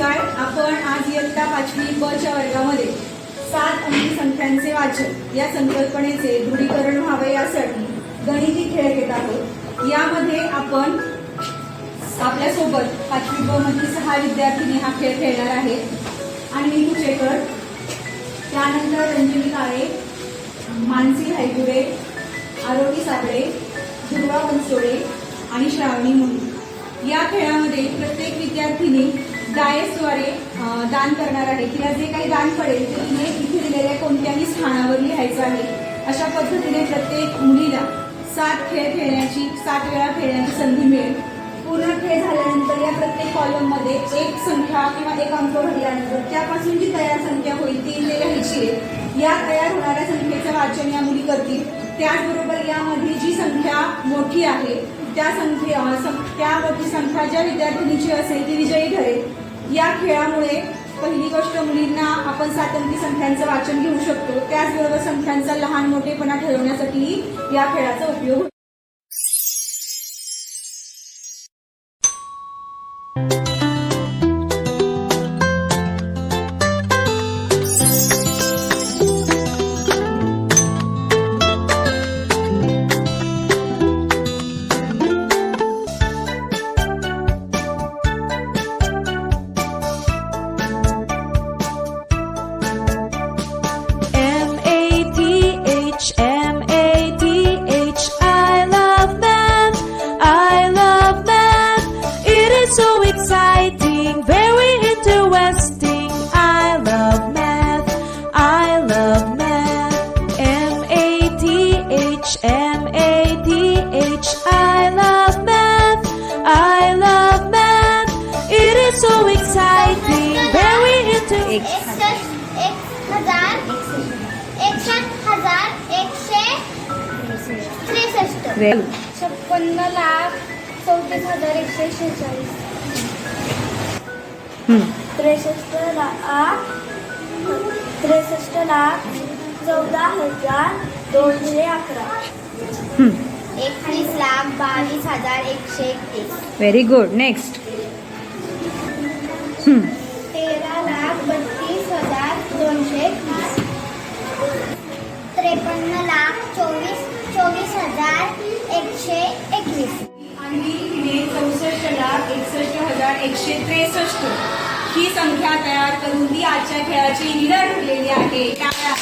नमस्कार. आपण आज इयत्ता पाचवी ब च्या वर्गामध्ये सात अंकी संख्यांचे वाचन या संकल्पनेचे दृढीकरण व्हावे यासाठी गणिती खेळ घेत आहोत. यामध्ये आपण आपल्यासोबत पाचवी ब मधील सहा विद्यार्थिनी हा खेळ खेळणार आहेत आणि मी कुचेकर त्यानंतर रंजनी काळे मानसी हायगुरे आरोगी साबळे दुर्वा बनसोळे आणि श्रावणी मुनी. या खेळामध्ये प्रत्येक विद्यार्थिनी डायसद्वारे दान करणार आहे. तिला जे काही दान पडेल ते तिने इथे दिलेल्या कोणत्याही स्थानावर लिहायचं आहे. अशा पद्धतीने प्रत्येक मुलीला सात खेळ खेळण्याची सात वेळा खेळण्याची संधी मिळेल. पूर्ण खेळ झाल्यानंतर या प्रत्येक कॉलममध्ये एक संख्या किंवा एक अंक भरल्यानंतर त्यापासून जी तयार संख्या होईल ती इथे लिहायची आहे. या तयार होणाऱ्या संख्येचं वाचन या मुली करतील. त्याचबरोबर यामध्ये जी संख्या मोठी आहे त्या संख्ये अं, सं- संख्या ज्या विद्यार्थिनीची असेल ती विजयी ठरेल. या खेळामुळे पहिली गोष्ट मुलींना आपण सातंकी संख्यांचं वाचन घेऊ शकतो त्याचबरोबर संख्यांचा लहान मोठेपणा ठरवण्यासाठी या खेळाचा उपयोग होतो. एक. हजार एकसष्ट हजार एकशे त्रेसष्ट छप्पन्न लाख चौतीस हजार एकशे शेहेचाळीस. त्रेसष्ट लाख त्रेसष्ट लाख चौदा हजार दोनशे अकरा. एकतीस लाख बावीस हजार एकशे एकतीस. व्हेरी गुड नेक्स्ट चोवीस हजार एकशे एकवीस आणि तिने चौसष्ट लाख एकसष्ट हजार एकशे त्रेसष्ट ही संख्या तयार करून ती आजच्या खेळाची विनर ठरलेली आहे टाळ्या.